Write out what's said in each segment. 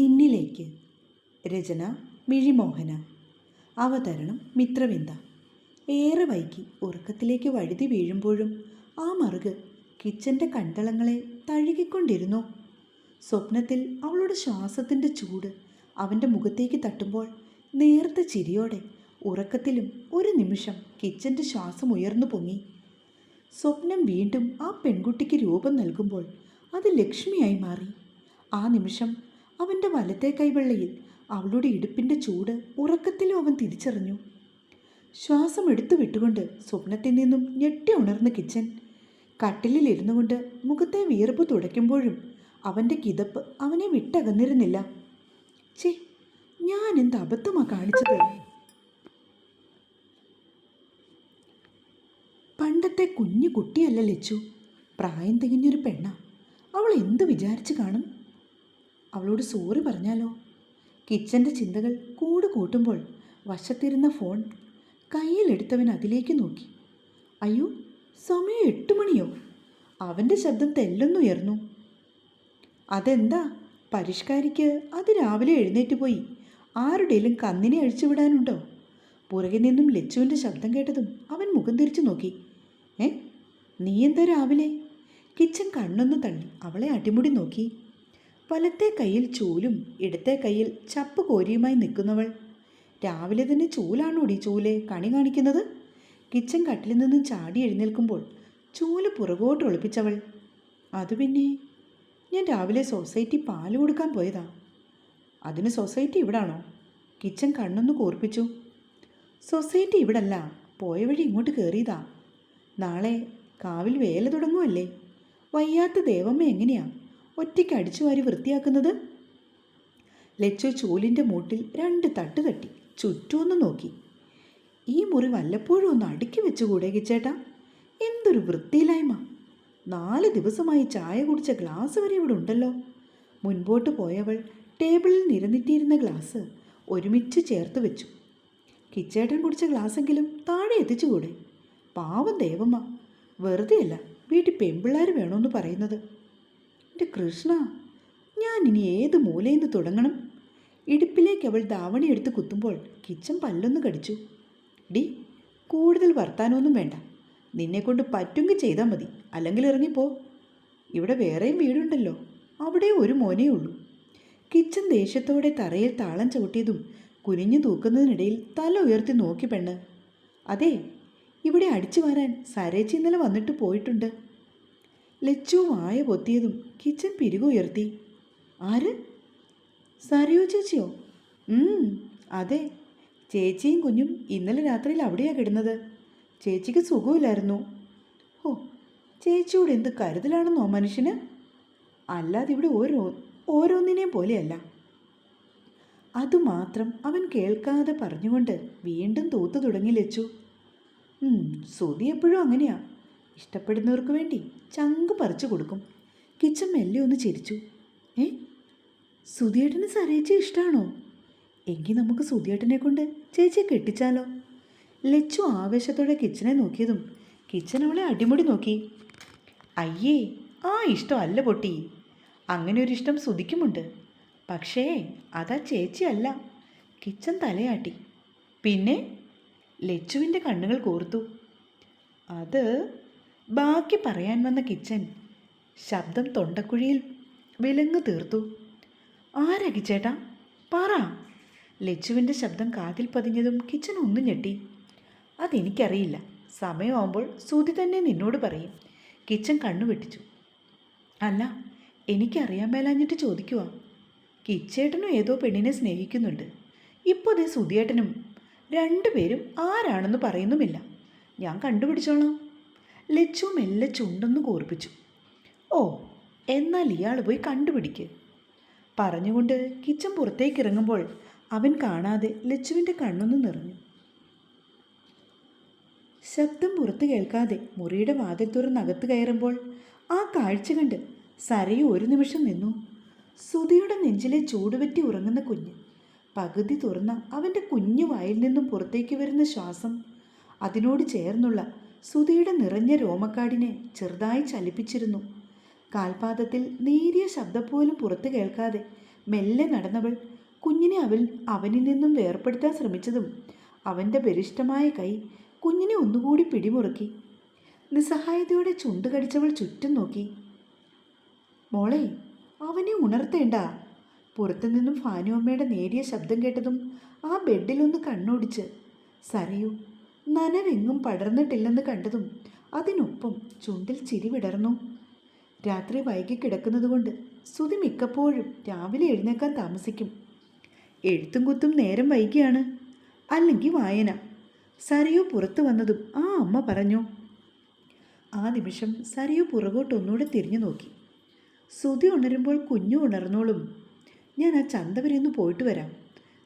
നിന്നിലേക്ക്. രചന മിഴിമോഹന. അവതരണം മിത്രവിന്ദ. ഏറെ വൈകി ഉറക്കത്തിലേക്ക് വഴുതി വീഴുമ്പോഴും ആ മറുക് കിച്ചന്റെ കൺതളങ്ങളെ തഴുകിക്കൊണ്ടിരുന്നു. സ്വപ്നത്തിൽ അവളുടെ ശ്വാസത്തിന്റെ ചൂട് അവന്റെ മുഖത്തേക്ക് തട്ടുമ്പോൾ നേർത്ത ചിരിയോടെ ഉറക്കത്തിലും ഒരു നിമിഷം കിച്ചന്റെ ശ്വാസം ഉയർന്നു പൊങ്ങി. സ്വപ്നം വീണ്ടും ആ പെൺകുട്ടിക്ക് രൂപം നൽകുമ്പോൾ അത് ലക്ഷ്മിയായി മാറി. ആ നിമിഷം അവന്റെ വലത്തെ കൈവെള്ളയിൽ അവളുടെ ഇടുപ്പിന്റെ ചൂട് ഉറക്കത്തിലും അവൻ തിരിച്ചറിഞ്ഞു. ശ്വാസം എടുത്തു വിട്ടുകൊണ്ട് സ്വപ്നത്തിൽ നിന്നും ഞെട്ടി ഉണർന്ന കിച്ചൻ. കട്ടിലിൽ ഇരുന്നു കൊണ്ട് മുഖത്തെ വിയർപ്പ് തുടയ്ക്കുമ്പോഴും അവന്റെ കിതപ്പ് അവനെ വിട്ടകന്നിരുന്നില്ല. ചേ ഞാൻ എന്ത് അബദ്ധമാ കാണിച്ചത്? പണ്ടത്തെ കുഞ്ഞു കുട്ടിയല്ല ലച്ചു. പ്രായം തികഞ്ഞൊരു പെണ്ണ. അവൾ എന്ത് വിചാരിച്ചു കാണും? അവളോട് സോറി പറഞ്ഞാലോ? കിച്ചന്റെ ചിന്തകൾ കൂട് കൂട്ടുമ്പോൾ വശത്തിരുന്ന ഫോൺ കയ്യിലെടുത്തവൻ അതിലേക്ക് നോക്കി. അയ്യോ സമയം എട്ട് മണിയോ? അവന്റെ ശബ്ദം തെല്ലൊന്നുയർന്നു. അതെന്താ? പരിഷ്കാരിക്ക് അത് രാവിലെ എഴുന്നേറ്റ് പോയി ആരുടെയും കന്നിനെ അഴിച്ചുവിടാനുണ്ടോ പുറകിൽ നിന്നും ലച്ചുവിന്റെ ശബ്ദം കേട്ടതും അവൻ മുഖം തിരിച്ചു നോക്കി. ഏ? നീ എന്താ രാവിലെ? കിച്ചൻ കണ്ണൊന്ന് തള്ളി അവളെ അടിമുടി നോക്കി. വലത്തെ കയ്യിൽ ചൂലും ഇടത്തെ കയ്യിൽ ചപ്പ് കോരിയുമായി നിൽക്കുന്നവൾ. രാവിലെ തന്നെ ചൂലാണോടി ചൂലെ? കണി കാണിക്കുന്നത്? കിച്ചൻ കട്ടിൽ നിന്നും ചാടി എഴുന്നേൽക്കുമ്പോൾ ചൂൽ പുറകോട്ട് ഒളിപ്പിച്ചവൾ. അത് പിന്നെ? ഞാൻ രാവിലെ സൊസൈറ്റി പാൽ കൊടുക്കാൻ പോയതാ. അതിന് സൊസൈറ്റി ഇവിടാണോ? കിച്ചൻ കണ്ണൊന്ന് കൂർപ്പിച്ചു. സൊസൈറ്റി ഇവിടല്ല. പോയ വഴി ഇങ്ങോട്ട് കയറിയതാ നാളെ കാവിൽ വേല തുടങ്ങുമല്ലേ വയ്യാത്ത ദേവമ്മ എങ്ങനെയാ? ഒറ്റയ്ക്ക് അടിച്ചു വാരി വൃത്തിയാക്കുന്നത്? ലച്ചു ചൂലിന്റെ മൂട്ടിൽ രണ്ട് തട്ട് തട്ടി ചുറ്റുമൊന്ന് നോക്കി. ഈ മുറി വല്ലപ്പോഴും ഒന്ന് അടുക്കി വെച്ചുകൂടെ കിച്ചേട്ടാ എന്തൊരു വൃത്തിയില്ലായ്മ. നാല് ദിവസമായി ചായ കുടിച്ച ഗ്ലാസ് വരെ ഇവിടെ ഉണ്ടല്ലോ. മുൻപോട്ട് പോയവൾ ടേബിളിൽ നിരന്നിട്ടിരുന്ന ഗ്ലാസ് ഒരുമിച്ച് ചേർത്ത് വെച്ചു. കിച്ചേട്ടൻ കുടിച്ച ഗ്ലാസ്സെങ്കിലും താഴെ എത്തിച്ചുകൂടെ? പാവം ദേവമ്മ. വെറുതെയല്ല വീട്ടിൽ പെമ്പിള്ളേർ വേണമെന്ന് പറയുന്നത്. എന്റെ കൃഷ്ണ ഞാൻ ഇനി ഏത് മൂലയിൽ നിന്ന് തുടങ്ങണം? ഇടുപ്പിലേക്ക് അവൾ ധാവണി എടുത്ത് കുത്തുമ്പോൾ കിച്ചൻ പല്ലൊന്ന് കടിച്ചു. ഡി കൂടുതൽ വർത്താനമൊന്നും വേണ്ട. നിന്നെക്കൊണ്ട് പറ്റുമെങ്കിൽ ചെയ്താൽ മതി. അല്ലെങ്കിൽ ഇറങ്ങിപ്പോ. ഇവിടെ വേറെയും വീടുണ്ടല്ലോ. അവിടെ ഒരു മോനേ ഉള്ളൂ. കിച്ചൻ ദേഷ്യത്തോടെ തറയിൽ താളം ചവിട്ടിയതും കുനിഞ്ഞു തൂക്കുന്നതിനിടയിൽ തല ഉയർത്തി നോക്കി പെണ്ണ്. അതെ ഇവിടെ അടിച്ചു വരാൻ സരേച്ചി ഇന്നലെ വന്നിട്ട് പോയിട്ടുണ്ട്. ലച്ചു വായ പൊത്തിയതും കിച്ചൻ പിരികുയർത്തി ആര്? സരയു ചേച്ചിയോ? അതെ. ചേച്ചിയും കുഞ്ഞും ഇന്നലെ രാത്രിയിൽ അവിടെയാണ് കിടന്നത്. ചേച്ചിക്ക് സുഖമില്ലായിരുന്നു. ഓ ചേച്ചിയോട് എന്ത് കരുതലാണെന്നോ മനുഷ്യന്? അല്ലാതെ ഇവിടെ ഓരോ ഓരോന്നിനെയും പോലെയല്ല. അതുമാത്രം അവൻ കേൾക്കാതെ പറഞ്ഞുകൊണ്ട് വീണ്ടും തൂത്തു തുടങ്ങി ലച്ചു. സുതി എപ്പോഴും അങ്ങനെയാ. ഇഷ്ടപ്പെടുന്നവർക്ക് വേണ്ടി ചങ്ക് പറിച്ചു കൊടുക്കും. കിച്ചൻ മെല്ലെ ഒന്ന് ചിരിച്ചു. ഏ? സുധിയേട്ടന് സരേച്ചി ഇഷ്ടമാണോ എങ്കിൽ നമുക്ക് സുധിയേട്ടനെ കൊണ്ട് ചേച്ചിയെ കെട്ടിച്ചാലോ? ലച്ചു ആവേശത്തോടെ കിച്ചനെ നോക്കിയതും കിച്ചൻ അവളെ അടിമുടി നോക്കി. അയ്യേ ആ ഇഷ്ടം അല്ല പൊട്ടി. അങ്ങനെ ഒരു ഇഷ്ടം സുധിക്കുമുണ്ട്. പക്ഷേ അതാ ചേച്ചിയല്ല കിച്ചൻ തലയാട്ടി. പിന്നെ? ലച്ചുവിന്റെ കണ്ണുകൾ കോർത്തു. അത് ബാക്കി പറയാൻ വന്ന കിച്ചൻ ശബ്ദം തൊണ്ടക്കുഴിയിൽ വിലങ്ങ് തീർത്തു. ആരാ കിച്ചേട്ടാ? പറ. ലച്ചുവിന്റെ ശബ്ദം കാതിൽ പതിഞ്ഞതും കിച്ചൻ ഒന്നും ഞെട്ടി. അതെനിക്കറിയില്ല. സമയമാകുമ്പോൾ സുതി തന്നെ നിന്നോട് പറയും. കിച്ചൻ കണ്ണു വെട്ടിച്ചു. അല്ല എനിക്കറിയാൻ മേലാഞ്ഞിട്ട് ചോദിക്കുക കിച്ചേട്ടനും ഏതോ പെണ്ണിനെ സ്നേഹിക്കുന്നുണ്ട്. ഇപ്പോൾ അതേ സുധിയേട്ടനും രണ്ടുപേരും ആരാണെന്ന് പറയുന്നുമില്ല. ഞാൻ കണ്ടുപിടിച്ചോളാം. ലച്ചു മെല്ലെ ചുണ്ടൊന്ന് കൂർപ്പിച്ചു. ഓ എന്നാൽ ഇയാൾ പോയി കണ്ടുപിടിക്ക്. പറഞ്ഞുകൊണ്ട് കിച്ചൻ പുറത്തേക്ക് ഇറങ്ങുമ്പോൾ അവൻ കാണാതെ ലച്ചുവിന്റെ കണ്ണൊന്ന് നിറഞ്ഞു. ശബ്ദം പുറത്ത് കേൾക്കാതെ മുറിയുടെ വാതിൽ തുറന്നകത്ത് കയറുമ്പോൾ ആ കാഴ്ച കണ്ട് സരയു ഒരു നിമിഷം നിന്നു. സുധിയുടെ നെഞ്ചിലെ ചൂടുപറ്റി ഉറങ്ങുന്ന കുഞ്ഞ് പകുതി തുറന്ന അവന്റെ കുഞ്ഞു വായിൽ നിന്നും പുറത്തേക്ക് വരുന്ന ശ്വാസം അതിനോട് ചേർന്നുള്ള സുധിയുടെ നിറഞ്ഞ രോമക്കാടിനെ ചെറുതായി ചലിപ്പിച്ചിരുന്നു. കാൽപാദത്തിൽ നേരിയ ശബ്ദം പോലും പുറത്തു കേൾക്കാതെ മെല്ലെ നടന്നവൾ കുഞ്ഞിനെ അവൻ അവനിൽ നിന്നും വേർപ്പെടുത്താൻ ശ്രമിച്ചതും അവന്റെ ബലിഷ്ടമായ കൈ കുഞ്ഞിനെ ഒന്നുകൂടി പിടിമുറുക്കി. നിസ്സഹായതയോടെ ചുണ്ട് കടിച്ചവൾ ചുറ്റും നോക്കി. മോളെ അവനെ ഉണർത്തേണ്ട. പുറത്തുനിന്നും ഫാനുവമ്മയുടെ നേരിയ ശബ്ദം കേട്ടതും ആ ബെഡിലൊന്ന് കണ്ണോടിച്ച് സരയു നനവെങ്ങും പടർന്നിട്ടില്ലെന്ന് കണ്ടതും അതിനൊപ്പം ചുണ്ടിൽ ചിരി വിടർന്നു. രാത്രി വൈകി കിടക്കുന്നതുകൊണ്ട് സുതി മിക്കപ്പോഴും രാവിലെ എഴുന്നേക്കാൻ താമസിക്കും. എഴുത്തും കുത്തും നേരം വൈകിയാണ്. അല്ലെങ്കിൽ വായന. സരയു പുറത്തു വന്നതും ആ അമ്മ പറഞ്ഞു. ആ നിമിഷം സരയു പുറകോട്ട് ഒന്നുകൂടെ തിരിഞ്ഞു നോക്കി. സുതി ഉണരുമ്പോൾ കുഞ്ഞു ഉണർന്നോളും. ഞാൻ ആ ചന്ത വരെ ഒന്ന് പോയിട്ട് വരാം.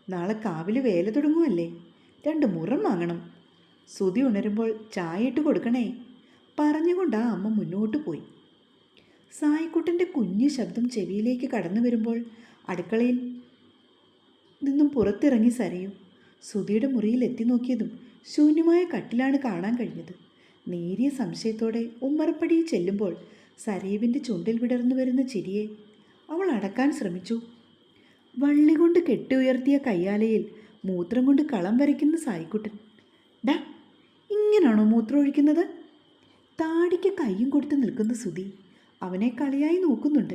നാളെ കാവിൽ വേല തുടങ്ങുമല്ലേ രണ്ട് മുറം വാങ്ങണം. സുതി ഉണരുമ്പോൾ ചായ ഇട്ട് കൊടുക്കണേ. പറഞ്ഞുകൊണ്ട് ആ അമ്മ മുന്നോട്ട് പോയി. സായിക്കുട്ടന്റെ കുഞ്ഞു ശബ്ദം ചെവിയിലേക്ക് കടന്നു വരുമ്പോൾ അടുക്കളയിൽ നിന്നും പുറത്തിറങ്ങി സരയും. സുധിയുടെ മുറിയിൽ എത്തി നോക്കിയതും ശൂന്യമായ കട്ടിലാണ് കാണാൻ കഴിഞ്ഞത്. നേരിയ സംശയത്തോടെ ഉമ്മറപ്പടിയിൽ ചെല്ലുമ്പോൾ സരയുവിന്റെ ചുണ്ടിൽ വിടർന്നു വരുന്ന ചിരിയെ അവൾ അടക്കാൻ ശ്രമിച്ചു. വള്ളി കൊണ്ട് കെട്ടി ഉയർത്തിയ കയ്യാലയിൽ മൂത്രം കൊണ്ട് കളം വരയ്ക്കുന്ന സായിക്കുട്ടൻ. ഡാ ഇങ്ങനാണോ മൂത്രം ഒഴിക്കുന്നത്? താടിക്ക് കയ്യും കൊടുത്ത് നിൽക്കുന്ന സുധി. അവനെ കളിയായി നോക്കുന്നുണ്ട്.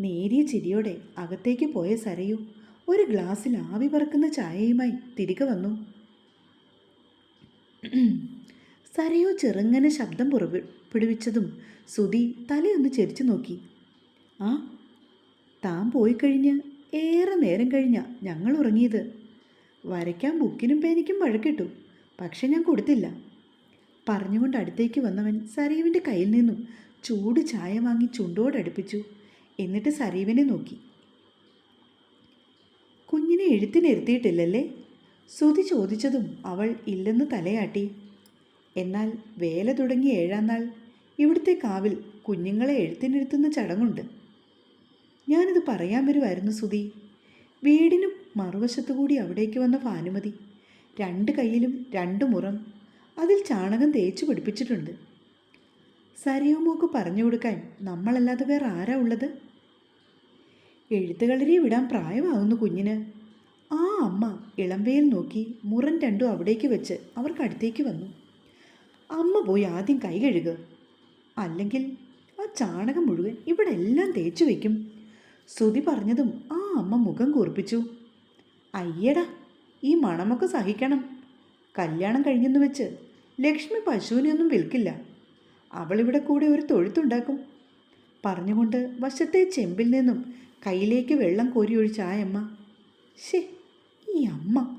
നേരിയ ചിരിയോടെ അകത്തേക്ക് പോയ സരയു ഒരു ഗ്ലാസ്സിൽ ആവി പറക്കുന്ന ചായയുമായി തിരികെ വന്നു. സരയു ചെറുങ്ങനെ ശബ്ദം പുറപ്പെടുവിച്ചതും സുധി തലയൊന്ന് ചെരിച്ചു നോക്കി. ആ താൻ പോയി കഴിഞ്ഞ് ഏറെ നേരം കഴിഞ്ഞ ഞങ്ങൾ ഉറങ്ങിയത്. വരയ്ക്കാൻ ബുക്കിനും പേനിക്കും വഴക്കിട്ടു. പക്ഷെ ഞാൻ കൊടുത്തില്ല. പറഞ്ഞുകൊണ്ട് അടുത്തേക്ക് വന്നവൻ സരീവിന്റെ കയ്യിൽ നിന്നും ചൂട് ചായ വാങ്ങി ചുണ്ടോടടുപ്പിച്ചു എന്നിട്ട് സരീവിനെ നോക്കി. കുഞ്ഞിനെ എഴുത്തിനിരുത്തിയിട്ടില്ലല്ലേ? സുതി ചോദിച്ചതും അവൾ ഇല്ലെന്ന് തലയാട്ടി. എന്നാൽ വേല തുടങ്ങി ഏഴാം നാൾ ഇവിടുത്തെ കാവിൽ കുഞ്ഞുങ്ങളെ എഴുത്തിനിരുത്തുന്ന ചടങ്ങുണ്ട്. ഞാനിത് പറയാൻ വരുമായിരുന്നു സുധി വീടിനും മറുവശത്തുകൂടി അവിടേക്ക് വന്ന ഭാനുമതി രണ്ട് കയ്യിലും രണ്ട് മുറം അതിൽ ചാണകം തേച്ചു പിടിപ്പിച്ചിട്ടുണ്ട്. സരിയോമോക്ക് പറഞ്ഞു കൊടുക്കാൻ നമ്മളല്ലാതെ വേറെ ആരാ ഉള്ളത്? എഴുത്തുകളരി വിടാൻ പ്രായമാകുന്നു കുഞ്ഞിന്. ആ അമ്മ ഇളമ്പയിൽ നോക്കി മുറൻ രണ്ടും അവിടേക്ക് വെച്ച് അവർക്ക് അടുത്തേക്ക് വന്നു. അമ്മ പോയി ആദ്യം കൈ കഴുകുക അല്ലെങ്കിൽ ആ ചാണകം മുഴുവൻ ഇവിടെ എല്ലാം തേച്ചു വയ്ക്കും ശ്രുതി പറഞ്ഞതും ആ അമ്മ മുഖം കൂർപ്പിച്ചു അയ്യടാ ഈ മണമൊക്കെ സഹിക്കണം. കല്യാണം കഴിഞ്ഞെന്ന് വെച്ച് ലക്ഷ്മി പശുവിനെയൊന്നും വിൽക്കില്ല. അവളിവിടെ കൂടെ ഒരു തൊഴുത്തുണ്ടാക്കും. പറഞ്ഞുകൊണ്ട് വശത്തെ ചെമ്പിൽ നിന്നും കയ്യിലേക്ക് വെള്ളം കോരിയൊഴിച്ച ആ അമ്മ ശേ ഈ അമ്മ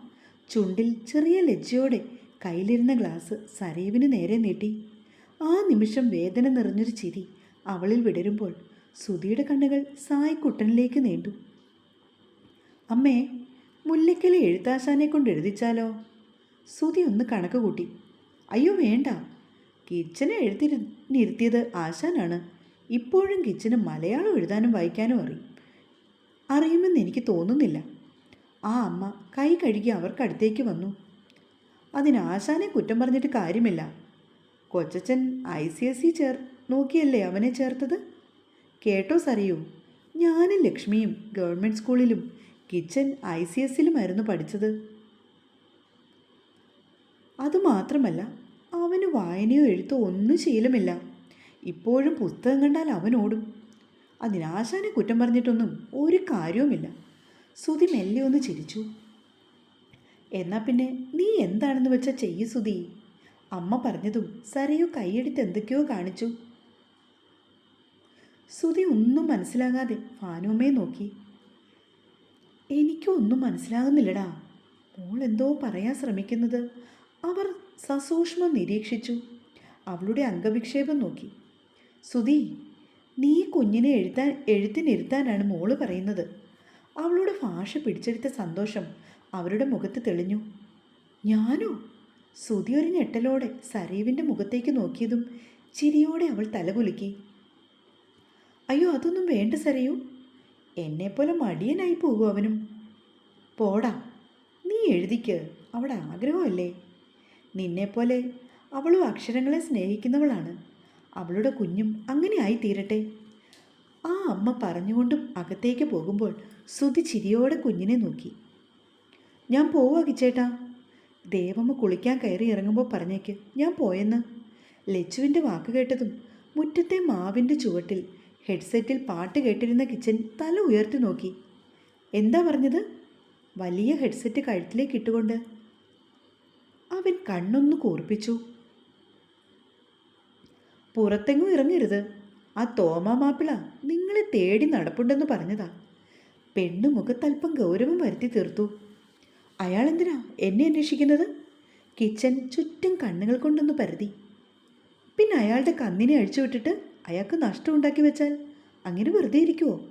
ചുണ്ടിൽ ചെറിയ ലജ്ജയോടെ കയ്യിലിരുന്ന ഗ്ലാസ് സരീവിന് നേരെ നീട്ടി. ആ നിമിഷം വേദന നിറഞ്ഞൊരു ചിരി അവളിൽ വിടരുമ്പോൾ സുധിയുടെ കണ്ണുകൾ സായിക്കുട്ടനിലേക്ക് നീണ്ടു. അമ്മേ മുല്ലയ്ക്കലെ എഴുത്താശാനെ കൊണ്ട് എഴുതിച്ചാലോ? സുധി ഒന്ന് കണക്ക് കൂട്ടി. അയ്യോ വേണ്ട. കിച്ചനെ നിർത്തിയത് ആശാനാണ്. ഇപ്പോഴും കിച്ചന് മലയാളം എഴുതാനും വായിക്കാനും അറിയും അറിയുമെന്ന് എനിക്ക് തോന്നുന്നില്ല. ആ അമ്മ കൈ കഴുകി അവർക്കടുത്തേക്ക് വന്നു. അതിന് ആശാനെ കുറ്റം പറഞ്ഞിട്ട് കാര്യമില്ല. കൊച്ചച്ചൻ ഐ സി എസ് സി ചേർ നോക്കിയല്ലേ അവനെ ചേർത്തത്? കേട്ടോ സറിയോ ഞാനും ലക്ഷ്മിയും ഗവൺമെന്റ് സ്കൂളിലും കിച്ചൻ ഐ സി എസിലുമായിരുന്നു പഠിച്ചത്. അതുമാത്രമല്ല അവന് വായനയോ എഴുത്തോ ഒന്നും ശീലമില്ല ഇപ്പോഴും പുസ്തകം കണ്ടാൽ അവൻ ഓടും. അതിനാശാനെ കുറ്റം പറഞ്ഞിട്ടൊന്നും ഒരു കാര്യവുമില്ല. സുധി മെല്ലെ ഒന്ന് ചിരിച്ചു. എന്നാൽ പിന്നെ നീ എന്താണെന്ന് വെച്ചാൽ ചെയ്യ് സുധി. അമ്മ പറഞ്ഞതും സരയോ കൈയെടുത്ത് എന്തൊക്കെയോ കാണിച്ചു. സുധി ഒന്നും മനസ്സിലാകാതെ ഭാനുമ്മയെ നോക്കി. എനിക്കൊന്നും മനസ്സിലാകുന്നില്ലടാ. മോൾ എന്തോ പറയാൻ ശ്രമിക്കുന്നത്. അവർ സസൂക്ഷ്മം നിരീക്ഷിച്ചു. അവളുടെ അംഗവിക്ഷേപം നോക്കി. സുധി നീ കുഞ്ഞിനെ എഴുത്താൻ എഴുത്തിനിരുത്താനാണ് മോൾ പറയുന്നത്. അവളുടെ ഭാഷ പിടിച്ചെടുത്ത സന്തോഷം അവരുടെ മുഖത്ത് തെളിഞ്ഞു. ഞാനോ? സുധി ഒരു ഞെട്ടലോടെ സരീവിന്റെ മുഖത്തേക്ക് നോക്കിയതും ചിരിയോടെ അവൾ തലകുലുക്കി. അയ്യോ അതൊന്നും വേണ്ട സരയൂ. എന്നെപ്പോലെ മടിയനായി പോകും അവനും. പോടാ നീ എഴുതിക്ക്. അവിടെ ആഗ്രഹമല്ലേ? നിന്നെപ്പോലെ അവളും അക്ഷരങ്ങളെ സ്നേഹിക്കുന്നവളാണ്. അവളുടെ കുഞ്ഞും അങ്ങനെ ആയി തീരട്ടെ ആ അമ്മ പറഞ്ഞുകൊണ്ടും അകത്തേക്ക് പോകുമ്പോൾ സുധി ചിരിയോടെ കുഞ്ഞിനെ നോക്കി. ഞാൻ പോവാ കിച്ചേട്ടാ. ദേവമ്മ കുളിക്കാൻ കയറി ഇറങ്ങുമ്പോൾ പറഞ്ഞേക്ക്. ഞാൻ പോയെന്ന്. ലച്ചുവിന്റെ വാക്ക് കേട്ടതും മുറ്റത്തെ മാവിന്റെ ചുവട്ടിൽ ഹെഡ്സെറ്റിൽ പാട്ട് കേട്ടിരുന്ന കിച്ചൻ തല ഉയർത്തി നോക്കി. എന്താ പറഞ്ഞത്? വലിയ ഹെഡ്സെറ്റ് കഴുത്തിലേക്ക് ഇട്ടുകൊണ്ട് അവൻ കണ്ണൊന്ന് കൂർപ്പിച്ചു. പുറത്തെങ്ങും ഇറങ്ങരുത്. ആ തോമാ മാപ്പിള നിങ്ങളെ തേടി നടപ്പുണ്ടെന്ന് പറഞ്ഞതാ. പെണ്ണു മുഖത്തല്പം ഗൗരവം വരുത്തി തീർത്തു. അയാൾ എന്തിനാ എന്നെ അന്വേഷിക്കുന്നത്? കിച്ചൻ ചുറ്റും കണ്ണുകൾ കൊണ്ടൊന്ന് പരതി. പിന്നെ അയാളുടെ കന്നിനെ അഴിച്ചുവിട്ടിട്ട് അയാൾക്ക് നഷ്ടം ഉണ്ടാക്കി വെച്ചാൽ അങ്ങനെ വെറുതെ ഇരിക്കുമോ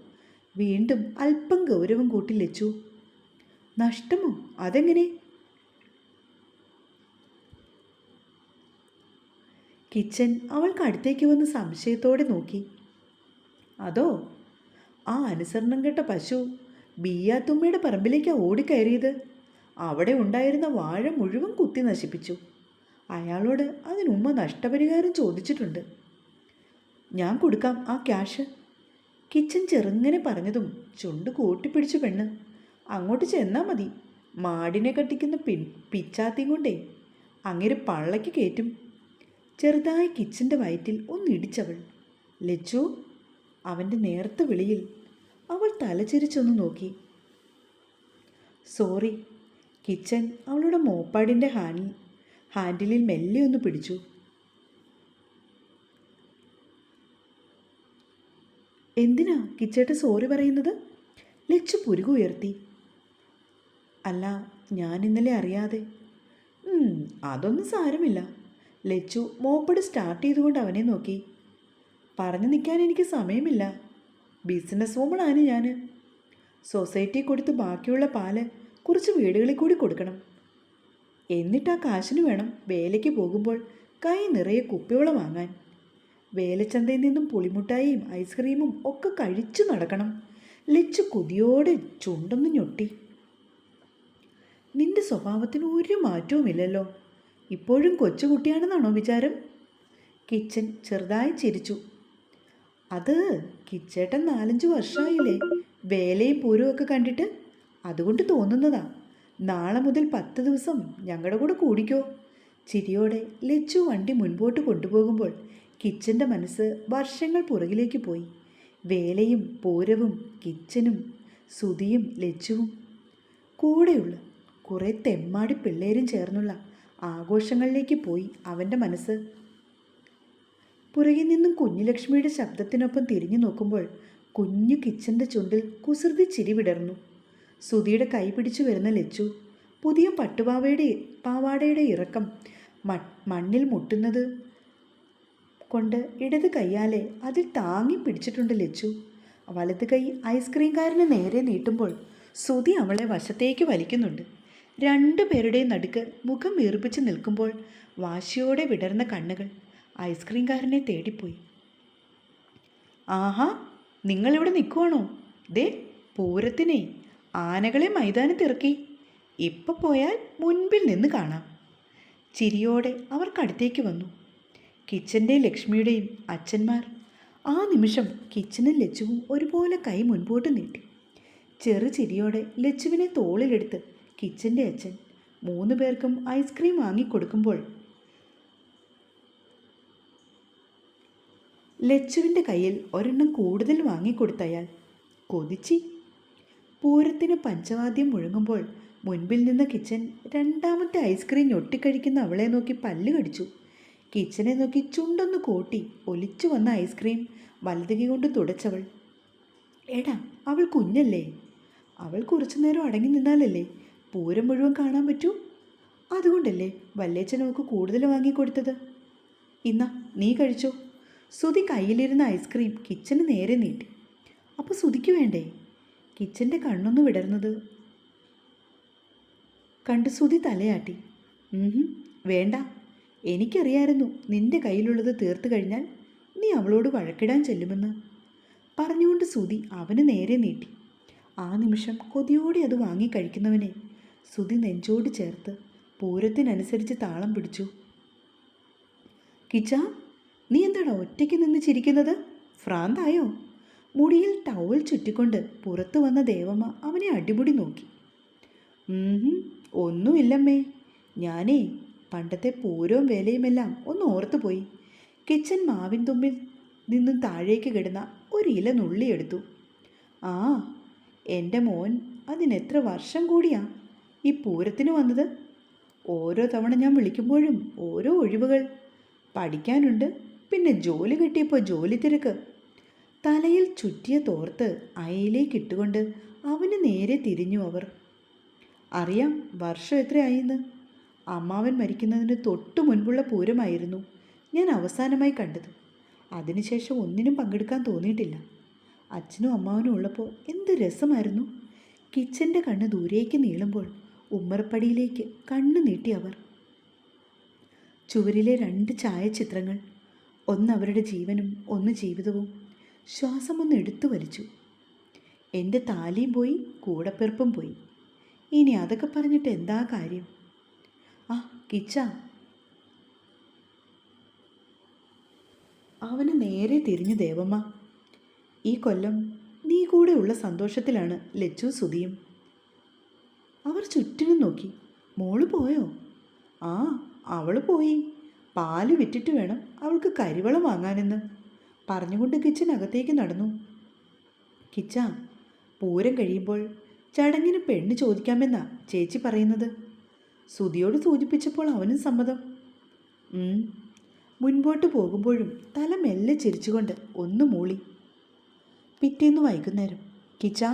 വീണ്ടും അല്പം ഗൗരവം കൂട്ടി ലച്ചു. നഷ്ടമോ? അതെങ്ങനെ? കിച്ചൻ അവൾക്ക് അടുത്തേക്ക് വന്ന് സംശയത്തോടെ നോക്കി. അതോ? ആ അനുസരണം കേട്ട പശു ബിയാത്തുമ്മയുടെ പറമ്പിലേക്കാണ് ഓടിക്കയറിയത്. അവിടെ ഉണ്ടായിരുന്ന വാഴ മുഴുവൻ കുത്തി നശിപ്പിച്ചു. അയാളോട് അതിനുമ്മ നഷ്ടപരിഹാരം ചോദിച്ചിട്ടുണ്ട്. ഞാൻ കൊടുക്കാം ആ ക്യാഷ്. കിച്ചൻ ചെറുങ്ങനെ പറഞ്ഞതും ചുണ്ട് കൂട്ടിപ്പിടിച്ചു പെണ്ണ്. അങ്ങോട്ട് ചെന്നാൽ മതി. മാടിനെ കട്ടിക്കുന്ന പിൻ പിച്ചാത്തി കൊണ്ടേ. അങ്ങനെ പള്ളയ്ക്ക് കയറ്റും. ചെറുതായി കിച്ചന്റെ വയറ്റിൽ ഒന്നിടിച്ചവൾ ലച്ചു അവന്റെ നേർത്ത വിളിയിൽ അവൾ തലചിരിച്ചൊന്ന് നോക്കി. സോറി കിച്ചൻ അവളുടെ മോപ്പാടിന്റെ ഹാൻഡിൽ ഹാൻഡിലിൽ മെല്ലെ ഒന്ന് പിടിച്ചു. എന്തിനാ കിച്ചേട്ട സോറി പറയുന്നത്? ലച്ചു പുരുകു ഉയർത്തി. അല്ല ഞാൻ ഇന്നലെ അറിയാതെ. അതൊന്നും സാരമില്ല. ലച്ചു മോപ്പട് സ്റ്റാർട്ട് ചെയ്തുകൊണ്ട് അവനെ നോക്കി. പറഞ്ഞു നിൽക്കാൻ എനിക്ക് സമയമില്ല. ബിസിനസ് വുമണാണ് ഞാൻ. സൊസൈറ്റി കൊടുത്ത് ബാക്കിയുള്ള പാൽ കുറച്ച് വീടുകളിൽ കൂടി കൊടുക്കണം. എന്നിട്ട് ആ കാശിന് വേണം വേലയ്ക്ക് പോകുമ്പോൾ കൈ നിറയെ കുപ്പിവെള്ളം വാങ്ങാൻ. വേലച്ചന്തയിൽ നിന്നും പുളിമുട്ടായിയും ഐസ്ക്രീമും ഒക്കെ കഴിച്ചു നടക്കണം. ലച്ചു കൊതിയോടെ ചുണ്ടൊന്ന് ഞൊട്ടി. നിന്റെ സ്വഭാവത്തിന് ഒരു മാറ്റവുമില്ലല്ലോ. ഇപ്പോഴും കൊച്ചുകുട്ടിയാണെന്നാണോ വിചാരം? കിച്ചൻ ചെറുതായി ചിരിച്ചു. അത് കിച്ചേട്ടൻ നാലഞ്ച് വർഷമായില്ലേ വേലയും പൂരവും കണ്ടിട്ട്? അതുകൊണ്ട് തോന്നുന്നതാ. നാളെ മുതൽ പത്ത് ദിവസം ഞങ്ങളുടെ കൂടെ കൂടിക്കോ. ചിരിയോടെ ലച്ചു വണ്ടി മുൻപോട്ട് കൊണ്ടുപോകുമ്പോൾ കിച്ചന്റെ മനസ്സ് വർഷങ്ങൾ പുറകിലേക്ക് പോയി. വേലയും പൂരവും കിച്ചനും സുതിയും ലച്ചുവും കൂടെയുള്ള കുറേ തെമ്മാടി പിള്ളേരും ചേർന്നുള്ള ആഘോഷങ്ങളിലേക്ക് പോയി അവന്റെ മനസ്സ്. പുറകിൽ നിന്നും കുഞ്ഞുലക്ഷ്മിയുടെ ശബ്ദത്തിനൊപ്പം തിരിഞ്ഞു നോക്കുമ്പോൾ കുഞ്ഞു കിച്ചന്റെ ചുണ്ടിൽ കുസൃതി ചിരി വിടർന്നു. സുധിയുടെ കൈ പിടിച്ചു വരുന്ന ലച്ചു പുതിയ പട്ടുപാവയുടെ പാവാടയുടെ ഇറക്കം മണ്ണിൽ മുട്ടുന്നത് കൊണ്ട് ഇടത് കൈയാലെ അതിൽ താങ്ങി പിടിച്ചിട്ടുണ്ട് ലച്ചു. വലത് കൈ ഐസ്ക്രീംകാരന് നേരെ നീട്ടുമ്പോൾ സുധി അവളെ വശത്തേക്ക് വലിക്കുന്നുണ്ട്. രണ്ടു പേരുടെയും നടുക്ക് മുഖം വീർപ്പിച്ച് നിൽക്കുമ്പോൾ വാശിയോടെ വിടർന്ന കണ്ണുകൾ ഐസ്ക്രീംകാരനെ തേടിപ്പോയി. ആഹാ നിങ്ങളിവിടെ നിൽക്കുവാണോ ദേ പൂരത്തിനെ ആനകളെ മൈതാനത്തിറക്കി ഇപ്പം പോയാൽ മുൻപിൽ നിന്ന് കാണാം. ചിരിയോടെ അവർക്കടുത്തേക്ക് വന്നു. കിച്ചന്റെ ലക്ഷ്മിയുടെയും അച്ഛന്മാർ ആ നിമിഷം കിച്ചനും ലച്ചുവും ഒരുപോലെ കൈ മുൻപോട്ട് നീട്ടി. ചെറു ചിരിയോടെ ലച്ചുവിനെ തോളിലെടുത്ത് കിച്ചന്റെ അച്ഛൻ മൂന്ന് പേർക്കും ഐസ്ക്രീം വാങ്ങിക്കൊടുക്കുമ്പോൾ ലച്ചുവിന്റെ കയ്യിൽ ഒരെണ്ണം കൂടുതൽ വാങ്ങിക്കൊടുത്തയാൾ കൊതിച്ചി പൂരത്തിന് പഞ്ചവാദ്യം മുഴങ്ങുമ്പോൾ മുൻപിൽ നിന്ന കിച്ചൻ രണ്ടാമത്തെ ഐസ്ക്രീം ഞൊട്ടിക്കഴിക്കുന്ന അവളെ നോക്കി പല്ല് കടിച്ചു. കിച്ചനെ നോക്കി ചുണ്ടൊന്ന് കോട്ടി ഒലിച്ചു വന്ന ഐസ്ക്രീം വലതുകൈ കൊണ്ട് തുടച്ചവൾ. എടാ അവൾ കുഞ്ഞല്ലേ? അവൾ കുറച്ചു നേരം അടങ്ങി നിന്നാലല്ലേ? പൂരം മുഴുവൻ കാണാൻ പറ്റൂ? അതുകൊണ്ടല്ലേ വല്ലേച്ചൻ നമുക്ക് കൂടുതൽ വാങ്ങിക്കൊടുത്തത് ഇന്ന നീ കഴിച്ചോ. സുതി കയ്യിലിരുന്ന ഐസ്ക്രീം കിച്ചന് നേരെ നീട്ടി. അപ്പോൾ സുതിക്ക് വേണ്ടേ? കിച്ചന്റെ കണ്ണൊന്ന് വിടർന്നത്. കണ്ട് സുതി തലയാട്ടി. "ഉഹും, വേണ്ട. എനിക്കറിയായിരുന്നു നിന്റെ കയ്യിലുള്ളത് തീർത്തു കഴിഞ്ഞാൽ നീ അവളോട് വഴക്കിടാൻ ചെല്ലുമെന്ന്. പറഞ്ഞുകൊണ്ട് സുതി അവന് നേരെ നീട്ടി. ആ നിമിഷം കൊതിയോടെ അത് വാങ്ങി സുധി നെഞ്ചോട് ചേർത്ത് പൂരത്തിനനുസരിച്ച് താളം പിടിച്ചു. കിച്ച നീ എന്താണ് ഒറ്റയ്ക്ക് നിന്ന് ചിരിക്കുന്നത്? ഫ്രാന്തായോ മുടിയിൽ ടവൽ ചുറ്റിക്കൊണ്ട് പുറത്തു വന്ന ദേവമ്മ അവനെ അടിമുടി നോക്കി. ഒന്നുമില്ലമ്മേ. ഞാനേ പണ്ടത്തെ പൂരവും വേലയുമെല്ലാം ഒന്ന് ഓർത്തുപോയി. കിച്ചൻ മാവിൻ തുമ്പിൽ നിന്നും താഴേക്ക് കിടന്ന ഒരു ഇല നുള്ളിയെടുത്തു. ആ എന്റെ മോൻ അതിനെത്ര വർഷം കൂടിയാ? ഈ പൂരത്തിന് വന്നത്? ഓരോ തവണ ഞാൻ വിളിക്കുമ്പോഴും ഓരോ ഒഴിവുകൾ. പഠിക്കാനുണ്ട് പിന്നെ ജോലി കിട്ടിയപ്പോൾ ജോലി തിരക്ക്. തലയിൽ ചുറ്റിയ തോർത്ത് അയയിലേക്ക് ഇട്ടുകൊണ്ട് അവന് നേരെ തിരിഞ്ഞു അവർ. അറിയാം വർഷം എത്രയായിന്ന്? അമ്മാവൻ മരിക്കുന്നതിന് തൊട്ടു മുൻപുള്ള പൂരമായിരുന്നു ഞാൻ അവസാനമായി കണ്ടത്. അതിനുശേഷം ഒന്നിനും പങ്കെടുക്കാൻ തോന്നിയിട്ടില്ല. അച്ഛനും അമ്മാവനും ഉള്ളപ്പോൾ എന്ത് രസമായിരുന്നു. കിച്ചന്റെ കണ്ണ് ദൂരേക്ക് നീളുമ്പോൾ ഉമ്മറപ്പടിയിലേക്ക് കണ്ണു നീട്ടി അവർ. ചുവരിലെ രണ്ട് ഛായാചിത്രങ്ങൾ ഒന്ന് അവരുടെ ജീവനും ഒന്ന് ജീവിതവും ശ്വാസം ഒന്ന് എടുത്തു വലിച്ചു. എന്റെ താലിയും പോയി കൂടപ്പിറപ്പും പോയി. ഇനി അതൊക്കെ പറഞ്ഞിട്ട് എന്താ കാര്യം? ആ കിച്ച. അവന് നേരെ തിരിഞ്ഞു ദേവമ്മ ഈ കൊല്ലം നീ കൂടെ ഉള്ള സന്തോഷത്തിലാണ് ലച്ചു സുധിയും. അവർ ചുറ്റിനും നോക്കി. മോൾ പോയോ? ആ അവൾ പോയി. പാൽ വിറ്റിട്ട് വേണം അവൾക്ക് കരിവളം വാങ്ങാനെന്ന്. പറഞ്ഞുകൊണ്ട് കിച്ചൻ അകത്തേക്ക് നടന്നു. കിച്ച പൂരം കഴിയുമ്പോൾ ചടങ്ങിന് പെണ്ണ് ചോദിക്കാമെന്നാ ചേച്ചി പറയുന്നത്. സുധിയോട് സൂചിപ്പിച്ചപ്പോൾ അവനും സമ്മതം. മുൻപോട്ട് പോകുമ്പോഴും തല മെല്ലെ ചിരിച്ചുകൊണ്ട് ഒന്ന് മൂളി. പിറ്റേന്ന് വൈകുന്നേരം. കിച്ച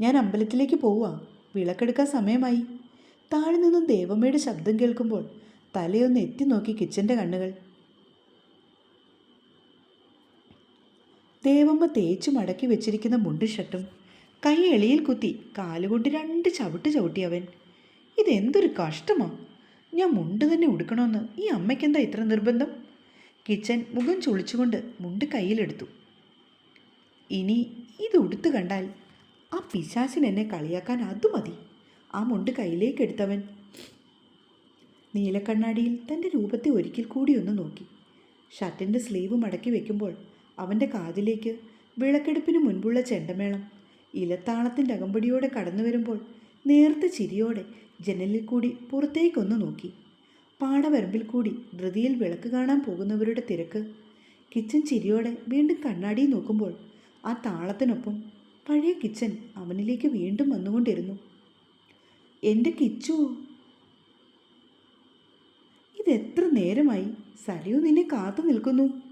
ഞാൻ അമ്പലത്തിലേക്ക് പോവാ. വിളക്കെടുക്കാൻ സമയമായി. താഴെ നിന്നും ദേവമ്മയുടെ ശബ്ദം കേൾക്കുമ്പോൾ തലയൊന്ന് എത്തി നോക്കി കിച്ചന്റെ കണ്ണുകൾ. ദേവമ്മ തേച്ചു മടക്കി വെച്ചിരിക്കുന്ന മുണ്ടും ഷർട്ടും കൈ എളിയിൽ കുത്തി കാലുകൊണ്ട് രണ്ട് ചവിട്ട് ചവിട്ടി അവൻ. ഇതെന്തൊരു കഷ്ടമാ. ഞാൻ മുണ്ട് തന്നെ ഉടുക്കണമെന്ന് ഈ അമ്മയ്ക്കെന്താ ഇത്ര നിർബന്ധം? കിച്ചൻ മുഖം ചുളിച്ചുകൊണ്ട് മുണ്ട് കയ്യിലെടുത്തു. ഇനി ഇത് ഉടുത്തു കണ്ടാൽ ആ പിശാശിന് എന്നെ കളിയാക്കാൻ അതു മതി. ആ മുണ്ട് കയ്യിലേക്ക് എടുത്തവൻ നീലക്കണ്ണാടിയിൽ തന്റെ രൂപത്തെ ഒരിക്കൽ കൂടി ഒന്ന് നോക്കി. ഷർട്ടിന്റെ സ്ലീവ് മടക്കി വെക്കുമ്പോൾ അവന്റെ കാതിലേക്ക് വിളക്കെടുപ്പിന് മുൻപുള്ള ചെണ്ടമേളം ഇലത്താളത്തിന്റെ അകമ്പടിയോടെ കടന്നു വരുമ്പോൾ നേർത്ത ചിരിയോടെ ജനലിൽ കൂടി പുറത്തേക്കൊന്ന് നോക്കി. പാടവരമ്പിൽ കൂടി ധൃതിയിൽ വിളക്ക് കാണാൻ പോകുന്നവരുടെ തിരക്ക്. കിച്ചൻ ചിരിയോടെ വീണ്ടും കണ്ണാടി നോക്കുമ്പോൾ ആ താളത്തിനൊപ്പം പഴയ കിച്ചൻ അവനിലേക്ക് വീണ്ടും വന്നുകൊണ്ടിരുന്നു. എന്റെ കിച്ചു ഇതെത്ര നേരമായി സരയു നിന്നെ കാത്തു നിൽക്കുന്നു?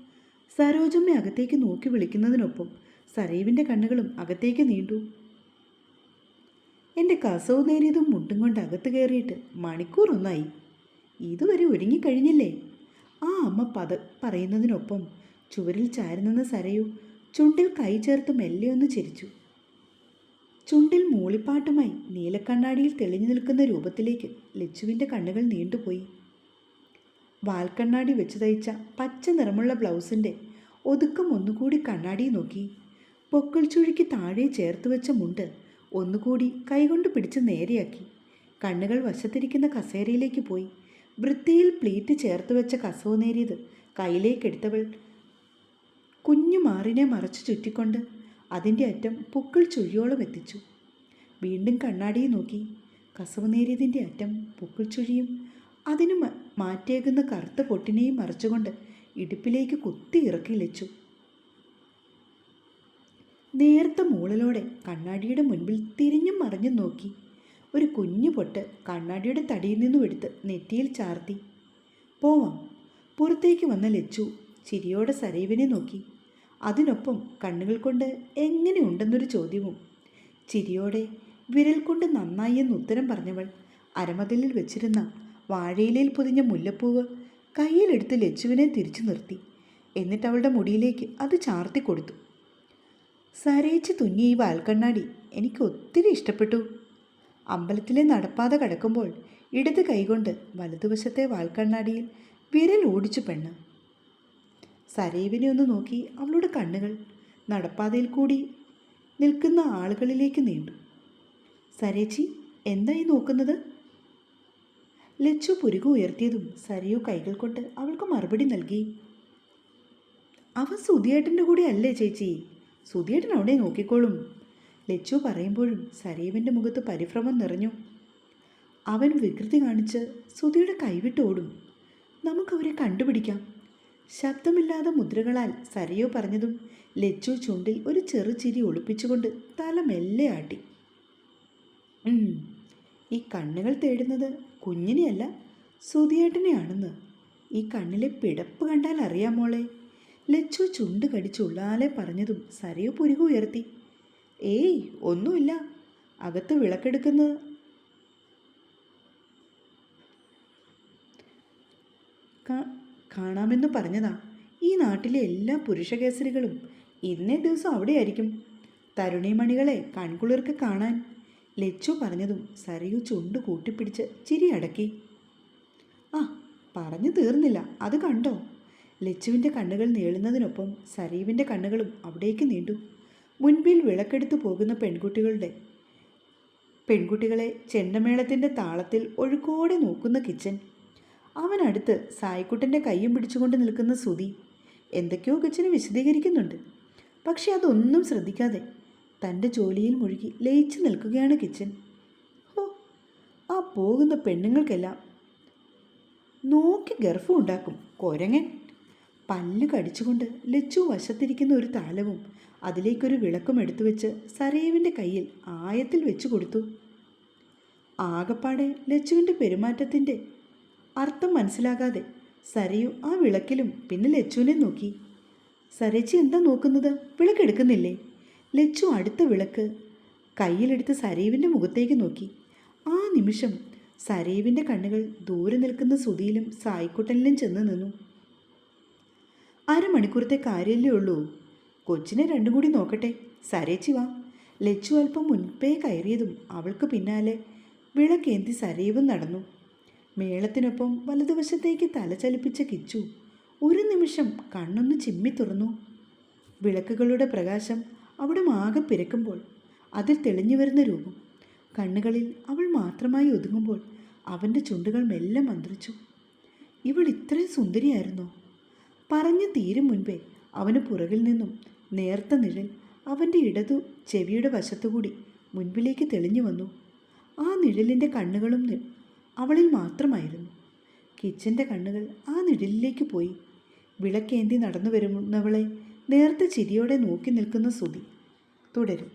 സരോജമ്മ അകത്തേക്ക് നോക്കി വിളിക്കുന്നതിനൊപ്പം സരയുവിന്റെ കണ്ണുകളും അകത്തേക്ക് നീണ്ടു. എന്റെ കസവ് നേരിയതും മുട്ടും കൊണ്ട് അകത്ത് കയറിയിട്ട് മണിക്കൂറൊന്നായി ഇതുവരെ ഒരുങ്ങിക്കഴിഞ്ഞില്ലേ? ആ അമ്മ പത പറയുന്നതിനൊപ്പം ചുവരിൽ ചാരുനിന്ന സരയു ചുണ്ടിൽ കൈ ചേർത്ത് മെല്ലെ ഒന്ന് ചിരിച്ചു. ചുണ്ടിൽ മൂളിപ്പാട്ടുമായി നീലക്കണ്ണാടിയിൽ തെളിഞ്ഞു നിൽക്കുന്ന രൂപത്തിലേക്ക് ലച്ചുവിന്റെ കണ്ണുകൾ നീണ്ടുപോയി. വാൽക്കണ്ണാടി വെച്ച് തയ്ച്ച പച്ച നിറമുള്ള ബ്ലൗസിന്റെ ഒതുക്കം ഒന്നുകൂടി കണ്ണാടി നോക്കി. പൊക്കിൾ ചുഴിക്ക് താഴെ ചേർത്ത് വെച്ച മുണ്ട് ഒന്നുകൂടി കൈകൊണ്ട് പിടിച്ച് നേരെയാക്കി. കണ്ണുകൾ വശത്തിരിക്കുന്ന കസേരയിലേക്ക് പോയി. വൃത്തിയിൽ പ്ലീറ്റ് ചേർത്ത് വെച്ച കസവ് നേരിയത് കയ്യിലേക്കെടുത്തവൾ കുഞ്ഞു മാറിനെ മറച്ചു ചുറ്റിക്കൊണ്ട് അതിന്റെ അറ്റം പൊക്കിൾ ചുഴിയോളം എത്തിച്ചു. വീണ്ടും കണ്ണാടിയെ നോക്കി. കസവ് നേരിയതിന്റെ അറ്റം പൊക്കിൾ ചുഴിയും അതിന് മാറ്റേകുന്ന കറുത്ത പൊട്ടിനെയും മറച്ചുകൊണ്ട് ഇടുപ്പിലേക്ക് കുത്തി ഇറക്കി ലച്ചു. നേർത്ത മൂളലോടെ കണ്ണാടിയുടെ മുൻപിൽ തിരിഞ്ഞും മറിഞ്ഞും നോക്കി. ഒരു കുഞ്ഞു പൊട്ട് കണ്ണാടിയുടെ തടിയിൽ നിന്നും എടുത്ത് നെറ്റിയിൽ ചാർത്തി. പോവാം. പുറത്തേക്ക് വന്ന ലച്ചു ചിരിയോടെ സരൈവിനെ നോക്കി. അതിനൊപ്പം കണ്ണുകൾ കൊണ്ട് എങ്ങനെയുണ്ടെന്നൊരു ചോദ്യവും. ചിരിയോടെ വിരൽ കൊണ്ട് നന്നായി എന്ന് ഉത്തരം പറഞ്ഞവൾ അരമതിലിൽ വെച്ചിരുന്ന വാഴയിലയിൽ പൊതിഞ്ഞ മുല്ലപ്പൂവ് കയ്യിലെടുത്ത് ലച്ചുവിനെ തിരിച്ചു നിർത്തി. എന്നിട്ട് അവളുടെ മുടിയിലേക്ക് അത് ചാർത്തി കൊടുത്തു. സരയിച്ച് തുന്നിയ ഈ വാൽക്കണ്ണാടി എനിക്ക് ഒത്തിരി ഇഷ്ടപ്പെട്ടു. അമ്പലത്തിലെ നടപ്പാത കടക്കുമ്പോൾ ഇടത് കൈകൊണ്ട് വലതുവശത്തെ വാൽക്കണ്ണാടിയിൽ വിരൽ ഓടിച്ചു പെണ്ണ്. സരയുവിനെ ഒന്ന് നോക്കി അവളുടെ കണ്ണുകൾ നടപ്പാതയിൽ കൂടി നിൽക്കുന്ന ആളുകളിലേക്ക് നീണ്ടു. സരേച്ചി എന്തായി നോക്കുന്നത്? ലച്ചു പുരുക ഉയർത്തിയതും സരയു കൈകൾ കൊണ്ട് അവൾക്ക് മറുപടി നൽകി. അവൻ സുധിയേട്ടന്റെ കൂടെ അല്ലേ ചേച്ചി? സുധിയേട്ടൻ അവിടെ നോക്കിക്കോളും. ലച്ചു പറയുമ്പോഴും സരീവിന്റെ മുഖത്ത് പരിഭ്രമം നിറഞ്ഞു. അവൻ വികൃതി കാണിച്ച് സുധിയുടെ കൈവിട്ടോടും നമുക്കവരെ കണ്ടുപിടിക്കാം. ശബ്ദമില്ലാതെ മുദ്രകളാൽ സരയോ പറഞ്ഞതും ലച്ചു ചുണ്ടിൽ ഒരു ചെറു ചിരി ഒളിപ്പിച്ചുകൊണ്ട് തല മെല്ലെ ആട്ടി. ഈ കണ്ണുകൾ തേടുന്നത് കുഞ്ഞിനെയല്ല സുതിയേട്ടനെയാണെന്ന് ഈ കണ്ണിലെ പിടപ്പ് കണ്ടാൽ അറിയാമോളെ ലച്ചു ചുണ്ട് കടിച്ചുള്ളാലെ പറഞ്ഞതും സരയോ പുരുക ഉയർത്തി. ഏയ് ഒന്നുമില്ല. അകത്ത് വിളക്കെടുക്കുന്ന കാ- കാണാമെന്ന് പറഞ്ഞതാ. ഈ നാട്ടിലെ എല്ലാ പുരുഷകേസരികളും ഇന്നേ ദിവസം അവിടെയായിരിക്കും. തരുണിമണികളെ കൺകുളിർക്ക് കാണാൻ ലച്ചു പറഞ്ഞതും സരയു ചുണ്ട് കൂട്ടിപ്പിടിച്ച് ചിരി അടക്കി. ആ പറഞ്ഞു തീർന്നില്ല. അത് കണ്ടോ? ലച്ചുവിന്റെ കണ്ണുകൾ നീളുന്നതിനൊപ്പം സരീവിന്റെ കണ്ണുകളും അവിടേക്ക് നീണ്ടു. മുൻപിൽ വിളക്കെടുത്തു പോകുന്ന പെൺകുട്ടികളുടെ പെൺകുട്ടികളെ ചെണ്ടമേളത്തിന്റെ താളത്തിൽ ഒഴുക്കോടെ നോക്കുന്ന കിച്ചൻ. അവനടുത്ത് സായിക്കുട്ടന്റെ കയ്യും പിടിച്ചുകൊണ്ട് നിൽക്കുന്ന സുതി എന്തൊക്കെയോ കിച്ചന് വിശദീകരിക്കുന്നുണ്ട്. പക്ഷെ അതൊന്നും ശ്രദ്ധിക്കാതെ തന്റെ ജോലിയിൽ മുഴുകി ലയിച്ചു നിൽക്കുകയാണ് കിച്ചൻ ഓ ആ പോകുന്ന പെണ്ണുങ്ങൾക്കെല്ലാം നോക്കി ഗർഭം ഉണ്ടാക്കും കൊരങ്ങൻ. പല്ല് കടിച്ചുകൊണ്ട് ലച്ചു വശത്തിരിക്കുന്ന ഒരു താലവും അതിലേക്കൊരു വിളക്കും എടുത്തു വെച്ച് സരേവിന്റെ കയ്യിൽ ആയത്തിൽ വെച്ചു കൊടുത്തു. ആകപ്പാടെ ലച്ചുവിന്റെ പെരുമാറ്റത്തിന്റെ അർത്ഥം മനസ്സിലാകാതെ സരയു ആ വിളക്കിലും പിന്നെ ലച്ചുവിനെ നോക്കി. സരേച്ചി എന്താ നോക്കുന്നത്? വിളക്കെടുക്കുന്നില്ലേ ലച്ചു അടുത്ത വിളക്ക് കയ്യിലെടുത്ത് സരയുവിന്റെ മുഖത്തേക്ക് നോക്കി. ആ നിമിഷം സരയുവിന്റെ കണ്ണുകൾ ദൂരെ നിൽക്കുന്ന സുതിയിലും സായിക്കുട്ടനിലും ചെന്ന് നിന്നു. അരമണിക്കൂറത്തെ കാര്യമല്ലേ ഉള്ളൂ. കൊച്ചിനെ രണ്ടും കൂടി നോക്കട്ടെ. സരേച്ചി വാ. ലച്ചു അല്പം മുൻപേ കയറിയതും അവൾക്ക് പിന്നാലെ വിളക്കേന്തി സരയവും നടന്നു. മേളത്തിനൊപ്പം വലതുവശത്തേക്ക് തല ചലിപ്പിച്ച കിച്ചു ഒരു നിമിഷം കണ്ണൊന്ന് ചിമ്മി തുറന്നു. വിളക്കുകളുടെ പ്രകാശം അവിടെ ആകെ പിരക്കുമ്പോൾ അതിൽ തെളിഞ്ഞു വരുന്ന രൂപം. കണ്ണുകളിൽ അവൾ മാത്രമായി ഒതുങ്ങുമ്പോൾ അവന്റെ ചുണ്ടുകൾ മെല്ലെ മന്ത്രിച്ചു. ഇവൾ ഇത്രയും സുന്ദരിയായിരുന്നോ? പറഞ്ഞു തീരും മുൻപേ അവന് പുറകിൽ നിന്നും നേർത്ത നിഴൽ അവന്റെ ഇടതു ചെവിയുടെ വശത്തുകൂടി മുൻപിലേക്ക് തെളിഞ്ഞു വന്നു. ആ നിഴലിന്റെ കണ്ണുകളും അവളിൽ മാത്രമായിരുന്നു. കിച്ചന്റെ കണ്ണുകൾ ആ നിഴലിലേക്ക് പോയി. വിളക്കേന്തി നടന്നു വരുന്നവളെ നേർത്ത ചിരിയോടെ നോക്കി നിൽക്കുന്ന സുതി തുടരും.